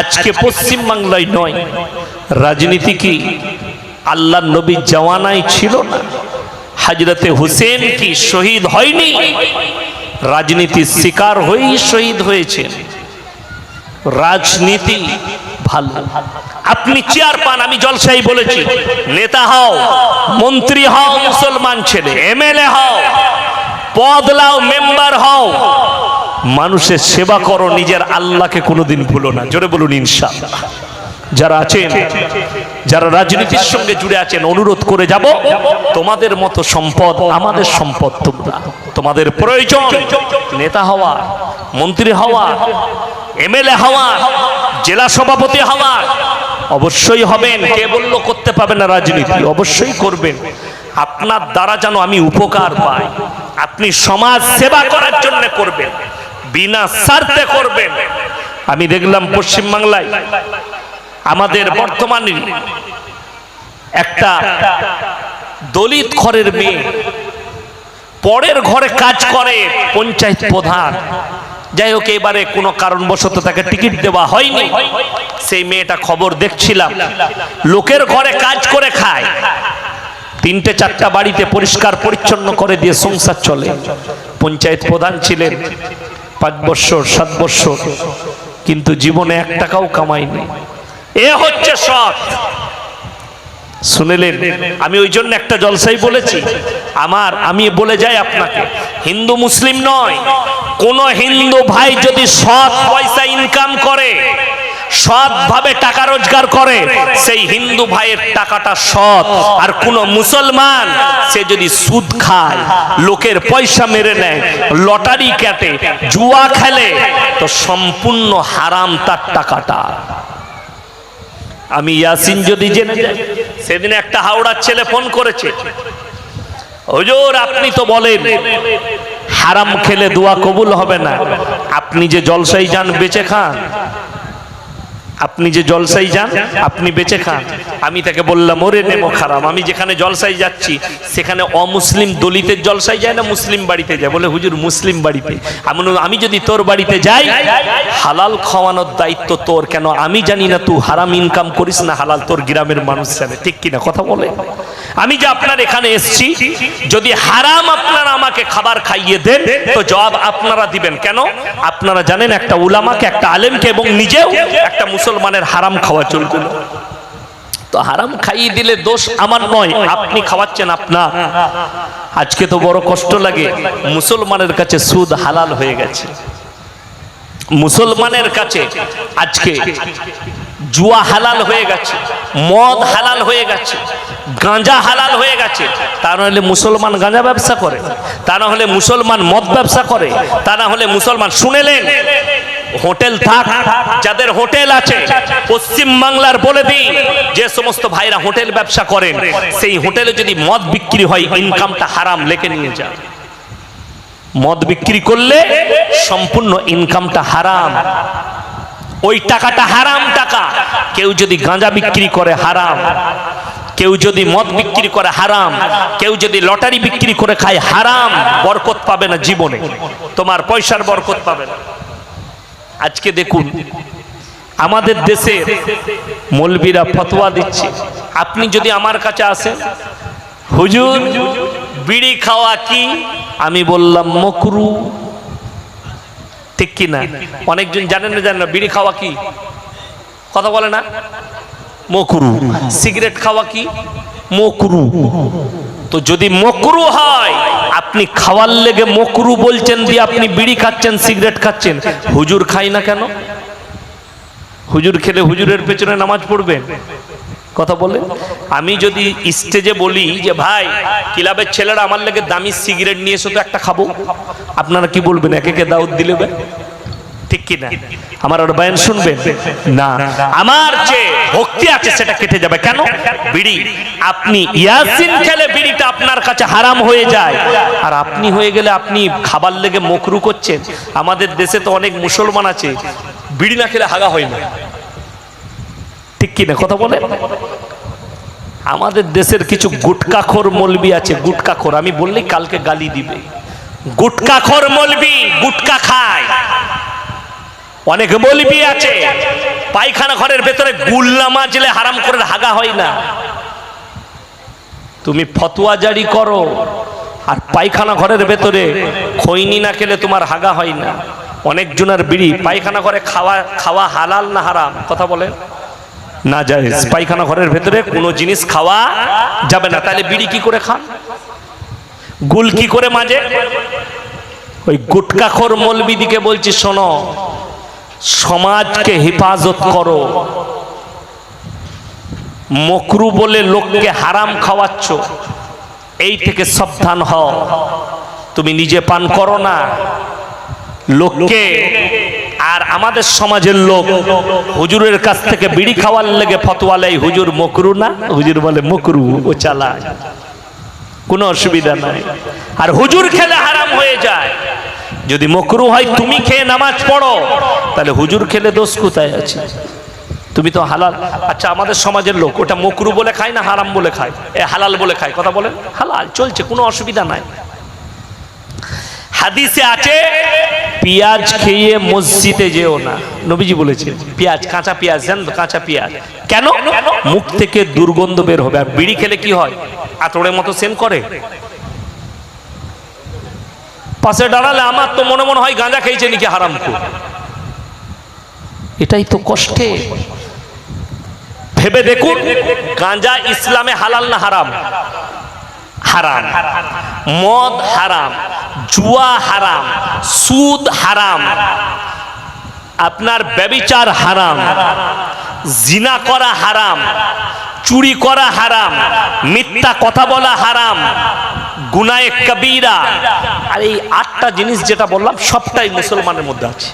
আজকে পশ্চিম বাংলায় নয়। রাজনীতি কি আল্লাহ নবী জওয়ানাই ছিল না? হাজরতে হুসেন কি শহীদ হয়নি? রাজনীতির শিকার হয়েই শহীদ হয়েছেন। রাজনীতি ভালো। আপনি চেয়ার পান, আমি জলসাই বলেছি। নেতা হও, মন্ত্রী হও, মুসলমান ছেলে, এমএলএ হও, পদ লাও, মেম্বার হও মানুষের সেবা করো, নিজের আল্লাহকে কোনোদিন ভুলো না। জোরে বলুন ইনশাআল্লাহ যারা আছেন, যারা রাজনীতির সঙ্গে জুড়ে আছেন, অনুরোধ করে যাব, তোমাদের মতো সম্পদ, আমাদের সম্পদ তোমরা। তোমাদের প্রয়োজন, নেতা হওয়া, মন্ত্রী হওয়া, এমএলএ হওয়া, জেলা সভাপতি হওয়া, অবশ্যই হবেন। কে বলল করতে পাবে না রাজনীতি? অবশ্যই করবেন। আপনার দ্বারা যেন আমি উপকার পাই। আপনি সমাজ সেবা করার জন্য করবেন। বিনা স্বার্থে করবেন। আমি দেখলাম পশ্চিমবাংলায় আমাদের বর্তমানে একটা দলিত ঘরের মেয়ে পরের ঘরে কাজ করে পঞ্চায়েত প্রধান। যাই হোক, এবারে কোনো কারণবশত তাকে টিকিট দেওয়া হয়নি। সেই মেয়েটা খবর দেখছিলাম। লোকের ঘরে কাজ করে খায়। তিনটে চারটা বাড়িতে পরিষ্কার পরিচ্ছন্ন করে দিয়ে সংসার চলে। পঞ্চায়েত প্রধান ছিলেন। পাঁচ বৎসর সাত বৎসর কিন্তু জীবনে এক টাকাও কামাইনি। এ হচ্ছে সৎ। শুনেলেন, আমি ওই জন্য একটা জলসাই বলেছি, আমার, আমি বলে যাই আপনাকে, হিন্দু মুসলিম নয়, কোন হিন্দু ভাই যদি সৎ পয়সা ইনকাম করে সৎভাবে টাকা রোজগার করে, সেই হিন্দু ভাইয়ের টাকাটা সৎ। আর কোন মুসলমান, সে যদি সুদ খায়, লোকের পয়সা মেরে নেয়, লটারি কাটে, জুয়া খেলে, তো সম্পূর্ণ হারাম তার টাকাটা। আমি ইয়াসিন যদি জেনে যাই, সেদিন একটা হাওড়ার ছেলে ফোন করেছে। হুজুর, আপনি তো বলেন, হারাম খেলে দোয়া কবুল হবে না। আপনি যে জলসাই যান, বেঁচে খান। আপনি যে জলসাই যান, আপনি বেঁচে খান। আমি তাকে বললাম, ওরে নেমো খারাপ আমি যেখানে জলসাই যাচ্ছি, সেখানে অমুসলিম দলিতের জলসাই যায় না মুসলিম বাড়িতে যায়? বলে, হুজুর, মুসলিম বাড়িতে। আমি আমি যদি তোর বাড়িতে যাই, হালাল খাওয়ানোর দায়িত্ব তোর, কেন আমি জানি না তুই হারাম ইনকাম করিস না হালাল, তোর গ্রামের মানুষ জানে। ঠিক কিনা কথা বলে। আমি যে আপনার এখানে এসছি, যদি হারাম আপনারা আমাকে খাবার খাইয়ে দেন, তো জবাব আপনারা দিবেন। কেন? আপনারা জানেন একটা উলামাকে, একটা আলেমকে এবং নিজেও একটা মুসলমানের হারাম খাওয়া চলবে না। তো হারাম খাইয়ে দিলে দোষ আমার নয়, আপনি খাওয়াচ্ছেন আপনার আজকে তো বড় কষ্ট লাগে, মুসলমানের কাছে সুদ হালাল হয়ে গেছে। মুসলমানের কাছে আজকে জুয়া হালাল হয়ে গেছে, মদ হালাল হয়ে গেছে, গাঁজা হালাল হয়ে গেছে। তা নাহলে মুসলমান গাঁজা ব্যবসা করে, তা না হলে মুসলমান মদ ব্যবসা করে, তা না হলে মুসলমান শুনেলেন হোটেল থাক, যাদের হোটেল আছে, পশ্চিম বাংলার বলে দিই, যে সমস্ত ভাইরা হোটেল ব্যবসা করেন, সেই হোটেলে যদি মদ বিক্রি হয় ইনকামটা হারাম, লেখে নিয়ে যান। মদ বিক্রি করলে সম্পূর্ণ ইনকামটা হারাম। ওই টাকাটা হারাম টাকা, কেউ যদি গাঁজা বিক্রি করে, হারাম। কেউ যদি মদ বিক্রি করে, হারাম। কেউ যদি লটারি বিক্রি করে খায়, হারাম। বরকত পাবে না জীবনে। তোমার পয়সার বরকত পাবে না। আজকে দেখুন, আমাদের দেশে মৌলবীরা ফতোয়া দিচ্ছে। আপনি যদি আমার কাছে আসেন, হুজুর, বিড়ি খাওয়া কি? আমি বললাম, মকরু। ঠিক কি না অনেকজন জানেন না জানেন না, বিড়ি খাওয়া কি? কথা বলে না? মকরু। সিগারেট খাওয়া কি? মকরু। তো যদি মকরু হয়, আপনি খাওয়ার লেগে মকরু বলছেন দিয়ে আপনি বিড়ি খাচ্ছেন, সিগারেট খাচ্ছেন, হুজুর খাই না কেন? হুজুর খেলে হুজুরের পেছনে নামাজ পড়বেন কথা বলে আমি যদি স্টেজে বলি যে, ভাই, ক্লাবের ছেলেরা আমার লেগে দামি সিগারেট নিয়ে এসো তো একটা খাব। আপনারা কি বলবেন? একে দাউদ দিলে বে? ঠিক কি না আমার ওর বয়ান শুনবেন না। আমার যে ভক্তি আছে সেটা কেটে যাবে। কেন? বিড়ি। আপনি ইয়াসিন খেলে বিড়িটা আপনার কাছে হারাম হয়ে যায়। আর আপনি হয়ে গেলে আপনি খাবার লেগে মকরু করছেন। আমাদের দেশে তো অনেক মুসলমান আছে। বিড়ি না খেলে হাগা হয় না। ঠিক কি না কথা বলে? আমাদের দেশের কিছু গুটকাখোর মলবি আছে। গুটকাখোর। আমি বললেই কালকে গালি দিবে। গুটকাখোর মলবি, গুটকা খায়। অনেক বলবি আছে। পায়খানা ঘরের ভেতরে গুল্লা মাজলে হারাম করে হাগা হয় না। তুমি ফতোয়া জারি করো, আর পায়খানা ঘরের ভেতরে খৈনি না খেলে তোমার হাগা হয় না। অনেক জনের বিড়ি পায়খানা ঘরে খাওয়া খাওয়া হালাল না হারাম? কথা বলেন। না যায় পায়খানা ঘরের ভেতরে কোনো জিনিস খাওয়া যাবে না। তাহলে বিড়ি কি করে খান? গুল কি করে মাঝে ওই গুটকাখোর মলবিদিকে বলছি, শোনো সমাজকে হেফাজত করো। মকরু বলে লোককে হারাম খাওয়াচ্ছ, এই থেকে সাবধান হও। তুমি নিজে পান করো না। লোককে আর আমাদের সমাজের লোক, হুজুরের কাছ থেকে বিড়ি খাওয়ার লেগে ফতোয়ালাই হুজুর মকরু না? হুজুর বলে মকরু, ও চালায় কোনো অসুবিধা নাই। আর হুজুর খেলে হারাম হয়ে যায়। যদি মকরু হয়, তুমি খেয়ে নামাজ পড়ো। তাহলে হুজুর খেলে দোষ কোথায় আছে? তুমি তো হালাল। আচ্ছা আমাদের সমাজের লোক, ওটা মকরু বলে খায় না হারাম বলে খায়? এ, হালাল বলে খায়, কথা বলেন। হালাল, চলছে, কোনো অসুবিধা নাই। হাদিসে আছে, পেঁয়াজ খেয়ে মসজিদে যেও না। নবীজি বলেছেন, পেঁয়াজ, কাঁচা পেঁয়াজ, জান কাঁচা পেঁয়াজ। কেন? মুখ থেকে দুর্গন্ধ বের হবে। আর বিড়ি খেলে কি হয়? আতড়ের মতো সেন করে। পাশে দাঁড়ালে আমার তো মনে মনে হয় গাঁজা খেয়েছে নাকি হারাম এটাই তো কষ্টে। ভেবে দেখুন, গাঁজা ইসলামে হালাল না হারাম? হারাম। মদ হারাম, জুয়া হারাম, সুদ হারাম, আপনার ব্যবিচার হারাম, জিনা করা হারাম, চুরি করা হারাম, মিথ্যা কথা বলা হারাম গুনায়ে কবিরা। আর এই আটটা জিনিস যেটা বললাম, সবটাই মুসলমানের মধ্যে আছে।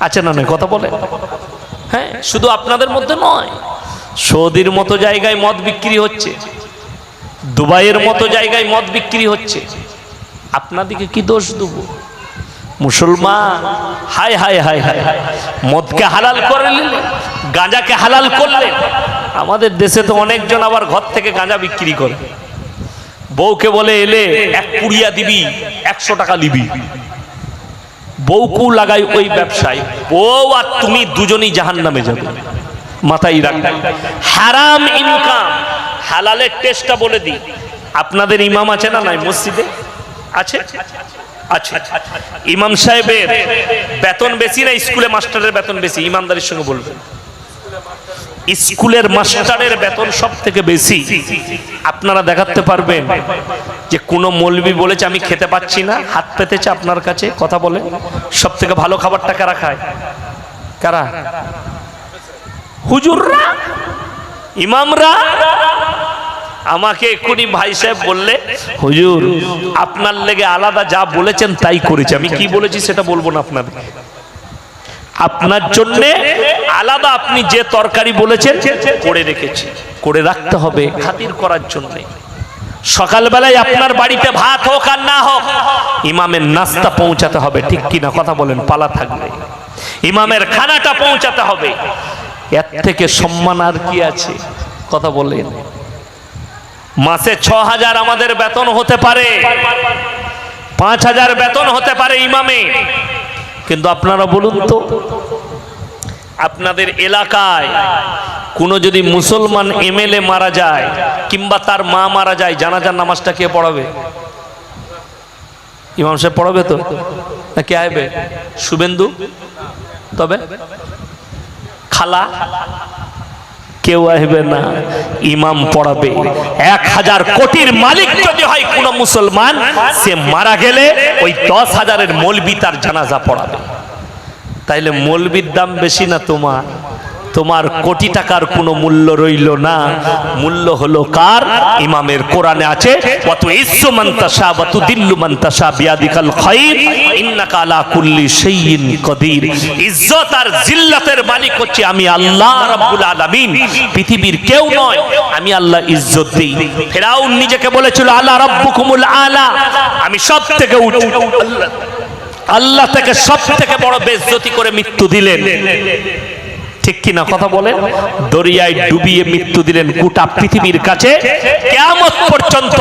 আছে না নয়? কথা বলে? হ্যাঁ শুধু আপনাদের মধ্যে নয়। সৌদির মতো জায়গায় মদ বিক্রি হচ্ছে। দুবাইয়ের মতো জায়গায় মদ বিক্রি হচ্ছে। আপনাদিকে কি দোষ দেবো? মুসলমান হাই হাই হাই হাই মদকে হালাল করে নিলেন গাঁজাকে হালাল করলেন আমাদের দেশে তো অনেকজন আবার ঘর থেকে গাঁজা বিক্রি করে। বউকে বলে, এলে এক পুড়িয়া দিবি, একশো টাকা নিবি। বউকু লাগাই ওই ব্যবসায়। বউ আর তুমি দুজনই জাহান নামে যাবে। মাথায় রাখবে হারাম ইনকাম। হালালের টেস্টটা বলে দিই। আপনাদের ইমাম আছে না নাই মসজিদে? আছে? আছে। ইমাম সাহেবের বেতন বেশি না? স্কুলে মাস্টারের বেতন বেশি? ইমানদারির সঙ্গে বলবেন। স্কুলের মাস্টারের বেতন সব থেকে বেশি। আপনারা দেখাতে পারবেন যে কোনো মলবি বলেছে, আমি খেতে পাচ্ছি না, হাত পেতেছে আপনার কাছে, কথা বলে। সব থেকে ভালো খাবারটা কারা খায়? কারা? হুজুররা? ইমামরা? আমাকে এক্ষুনি ভাই সাহেব বললে, হুজুর, আপনার লেগে আলাদা যা বলেছেন তাই করেছি। আমি কি বলেছি সেটা বলব না আপনাদের। আপনার জন্য আলাদা আপনি যে তরকারি বলেছেন করে রেখেছি। করে রাখতে হবে। খাতির করার জন্য। সকালবেলায় আপনার বাড়িতে ভাত হোক আর না হোক ইমামের নাস্তা পৌঁছাতে হবে। ঠিক কিনা কথা বলেন পালা থাকবে। ইমামের খানাটা পৌঁছাতে হবে। এর থেকে সম্মান আর কি আছে? কথা বলেন। মাসে ছ হাজার আমাদের বেতন হতে পারে। পাঁচ হাজার বেতন হতে পারে ইমামে। কিন্তু আপনারা বলুন তো আপনাদের এলাকায় কোনো যদি মুসলমান এমএলএ মারা যায় কিংবা তার মা মারা যায়, জানাজার নামাজটা কে পড়াবে? ইমাম সাহেব পড়াবে তো? না কে আইবে? শুভেন্দু? তবে? খালা? কেউ আসবে না, ইমাম পড়াবে। এক হাজার কোটির মালিক যদি হয় কোন মুসলমান, সে মারা গেলে ওই দশ হাজারের মলবি তার জানাজা পড়াবে। তাইলে মলবির দাম বেশি না তোমার? তোমার কোটি টাকার কোনো মূল্য রইল না। মূল্য হলো কার? ইমামের কোরআনে আছে অত ইসু মান্তাসা বা দিল্লু মান্তাসা বিয়াদিকাল খাইর, ইন্নাকা আলা কুল্লি শাইইন কদির। ইজ্জত আর জিল্লাতের মালিক হচ্ছে আমি আল্লাহ রাব্বুল আলামিন। পৃথিবীর কেউ নয়, আমি আল্লাহ ইজ্জত দেই। ফেরাউন নিজেকে বলেছিল আল্লাহ রাব্বুকুমুল আলা। আমি সব থেকে উঁচু। আল্লাহ আল্লাহ তাকে সব থেকে বড় বেজ্জতি করে মৃত্যু দিলেন। ঠিক কিনা কথা বলেন? দরিয়ায় ডুবিয়ে মৃত্যু দিলেন গোটা পৃথিবীর কাছে। কেয়ামত পর্যন্ত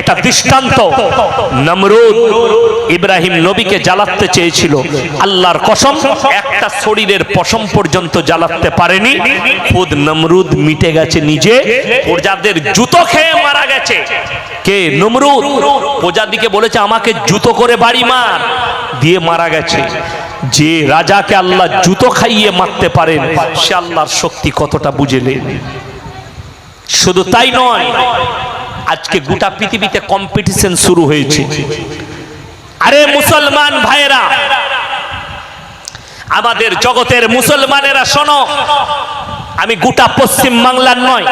এটা দৃষ্টান্ত। নমরুদ ইব্রাহিম নবীকে জ্বালাতে চেয়েছিল। আল্লাহর কসম, একটা শরীরের পশম পর্যন্ত জ্বালাতে পারেনি। খুদ নমরুদ মিটে গেছে নিজে। প্রজাদের জুতো খেয়ে মারা গেছে। কে? নমরুদ। প্রজাদিকে বলেছে আমাকে জুতো করে বাড়ি মার। দিয়ে মারা গেছে। যে রাজাকে আল্লাহ জুতো খাইয়ে মারতে পারেন সে আল্লাহর শক্তি কতটা বুঝেলেন শুধু তাই নয় আজকে গোটা পৃথিবীতে কম্পিটিশন শুরু হয়েছে। আরে মুসলমান ভাইরা আমাদের জগতের মুসলমানেরা শোনো আমি গোটা পশ্চিম বাংলার নয়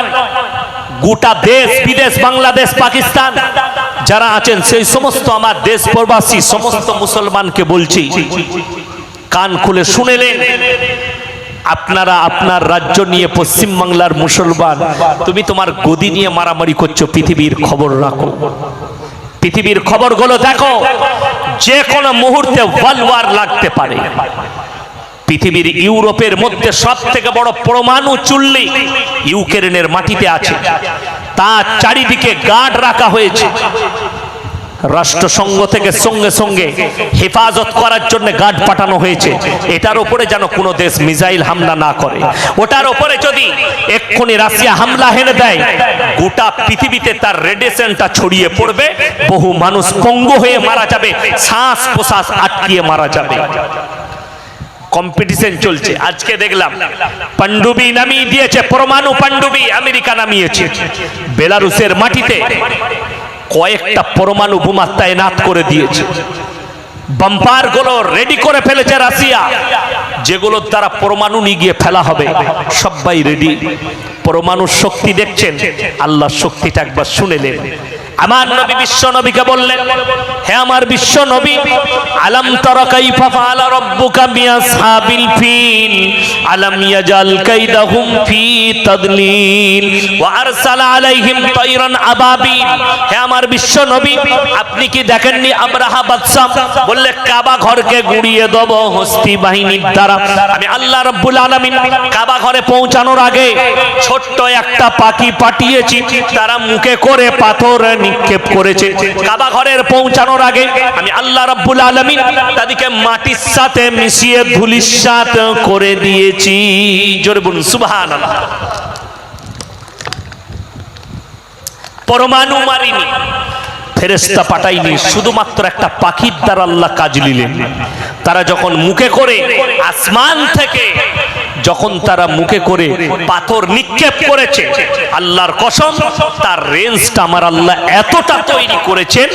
গোটা দেশ, বিদেশ, বাংলাদেশ, পাকিস্তান, যারা আছেন, সেই সমস্ত আমার দেশ প্রবাসী, সমস্ত মুসলমানকে বলছি, কান খুলে শুনেলেন আপনারা আপনার রাজ্য নিয়ে পশ্চিম বাংলার মুসলমান, তুমি তোমার গদি নিয়ে মারামারি করছ, পৃথিবীর খবর রাখো। পৃথিবীর খবরগুলো দেখো, যে কোনো মুহূর্তে ওয়ার্ল্ড ওয়ার লাগতে পারে। পৃথিবীর ইউরোপের মধ্যে সব থেকে বড় পরমাণু চুল্লি ইউক্রেনের মাটিতে আছে। তার চারিদিকে গার্ড রাখা হয়েছে। রাষ্ট্রসংঘ থেকে সঙ্গে সঙ্গে হেফাজত করার জন্য গার্ড পাঠানো হয়েছে। এটার উপরে যেন কোনো দেশ মিসাইল হামলা না করে। ওটার উপরে যদি এক্ষুনি রাশিয়া হামলা হেনে দেয়, গোটা পৃথিবীতে তার রেডিয়েশনটা ছড়িয়ে পড়বে। বহু মানুষ পঙ্গু হয়ে মারা যাবে শ্বাস প্রশ্বাস আটকিয়ে মারা যাবে। কম্পিটিশন চলছে। আজকে দেখলাম পান্ডুবি নামিয়ে দিয়েছে, পরমাণু পান্ডুবি আমেরিকা নামিয়েছে। বেলারুসের মাটিতে কয়েকটা পরমাণু বোমা তাইনাত করে দিয়েছে। বাম্পারগুলো রেডি করে ফেলেছে রাশিয়া। যেগুলোর দ্বারা পরমাণু নিয়ে গিয়ে ফেলা হবে। সবাই রেডি পরমাণুর শক্তি দেখছেন। আল্লাহর শক্তিটা একবার শুনে শুনেলেন আমার নবী বিশ্ব নবীকে বললেন, হে আমার বিশ্ব নবী, আলাম তারা কাইফা ফাআলা রাব্বুকা বিআসহাবিল ফিল, আলাম ইয়াজাল কাইদাহুম ফি তাদলিল, ওয়া আরসালা আলাইহিম তায়রান আবাবিল। হে আমার বিশ্ব নবী, আপনি কি দেখেননি আব্রাহা বাদশাহ বললে, কাবা ঘরকে গুড়িয়ে দেব হস্তি বাহিনীর দ্বারা। আমি আল্লাহ রাব্বুল আলামিন কাবা ঘরে পৌঁছানোর আগে ছোট্ট একটা পাখি পাঠিয়েছি, তারা মুখে করে পাথর নিক্ষেপ করেছে। কাবা ঘরের পৌঁছানোর আগে আমি আল্লাহ রাব্বুল আলামিন তাদেরকে মাটির সাথে মিশিয়ে ধুলিসাৎ করে দিয়েছি। জোরে বলুন, সুবহানাল্লাহ। পরমাণু মারিনি ফেরেস্তা পাঠাইনি, শুধুমাত্র একটা পাখির দ্বারা আল্লাহ কাজ নিলেন। তারা যখন মুখে করে আসমান থেকে যখন তারা মুখে করে পাথর নিক্ষেপ করেছে, আল্লাহর কসম, তার রেঞ্জটা আমার আল্লাহ এতটা তৈরি করেছেন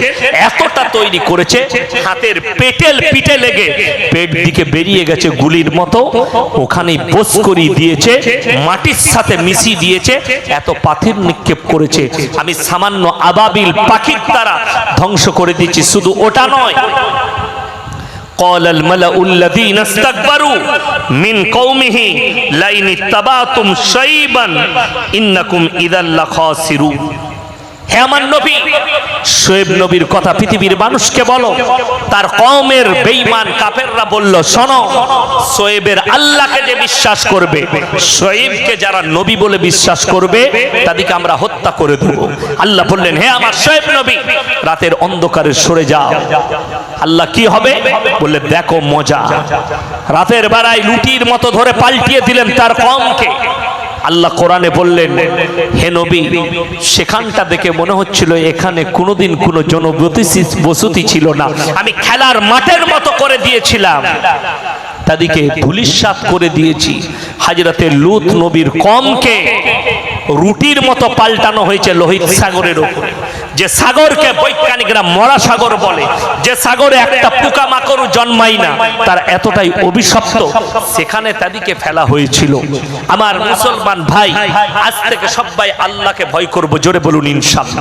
এতটা তৈরি করেছে, হাতের পেটেল পিঠে লেগে পেট দিকে বেরিয়ে গেছে গুলির মতো ওখানে বোস দিয়েছে, মাটির সাথে মিশিয়ে দিয়েছে, এত পাথর নিক্ষেপ করেছে। আমি সামান্য আবাবিল পাখির দ্বারা ধ্বংস করে দিচ্ছি শুধু ওটা নয় قال الملأ الذين استكبروا من قومه لئن اتبعتم شيبا إنكم إذا لخاسرون. হে আমার নবী শোয়েব নবীর কথা পৃথিবীর মানুষকে বলো। তার কমের বেঈমান কাফেররা বলল, শোনো শোয়েবের আল্লাহকে যে বিশ্বাস করবে শোয়েবকে যারা নবী বলে বিশ্বাস করবে, তাদেরকে আমরা হত্যা করে দেব। আল্লাহ বললেন, হে আমার শোয়েব নবী, রাতের অন্ধকারে সরে যাও। আল্লাহ কি হবে? বললে, দেখো মজা। রাতের বেলায় লুটির মতো ধরে পাল্টিয়ে দিলেন তার কমকে আল্লাহ কোরআনে বললেন, হে নবী, সেখানটা দেখে মনে হচ্ছিল এখানে কোনোদিন কোনো জনবসতি বসতি ছিল না। আমি খেলার মাঠের মতো করে দিয়েছিলাম। তাদেরকে ধুলিসাত করে দিয়েছি। হাজরাতে লুত নবীর কমকে রুটির মতো পাল্টানো হয়েছে লোহিত সাগরের উপরে যে সাগরকে বৈজ্ঞানিকরা মরা সাগর বলে, যে সাগরে একটা পোকা মাকড় জন্মাই না, তার এতটাই অভিশপ্ত, সেখানে তাদেরকে ফেলা হয়েছিল। আমার মুসলমান ভাই, আজ থেকে সবাই আল্লাহকে ভয় করব, জোরে বলুন ইনশাল্লাহ।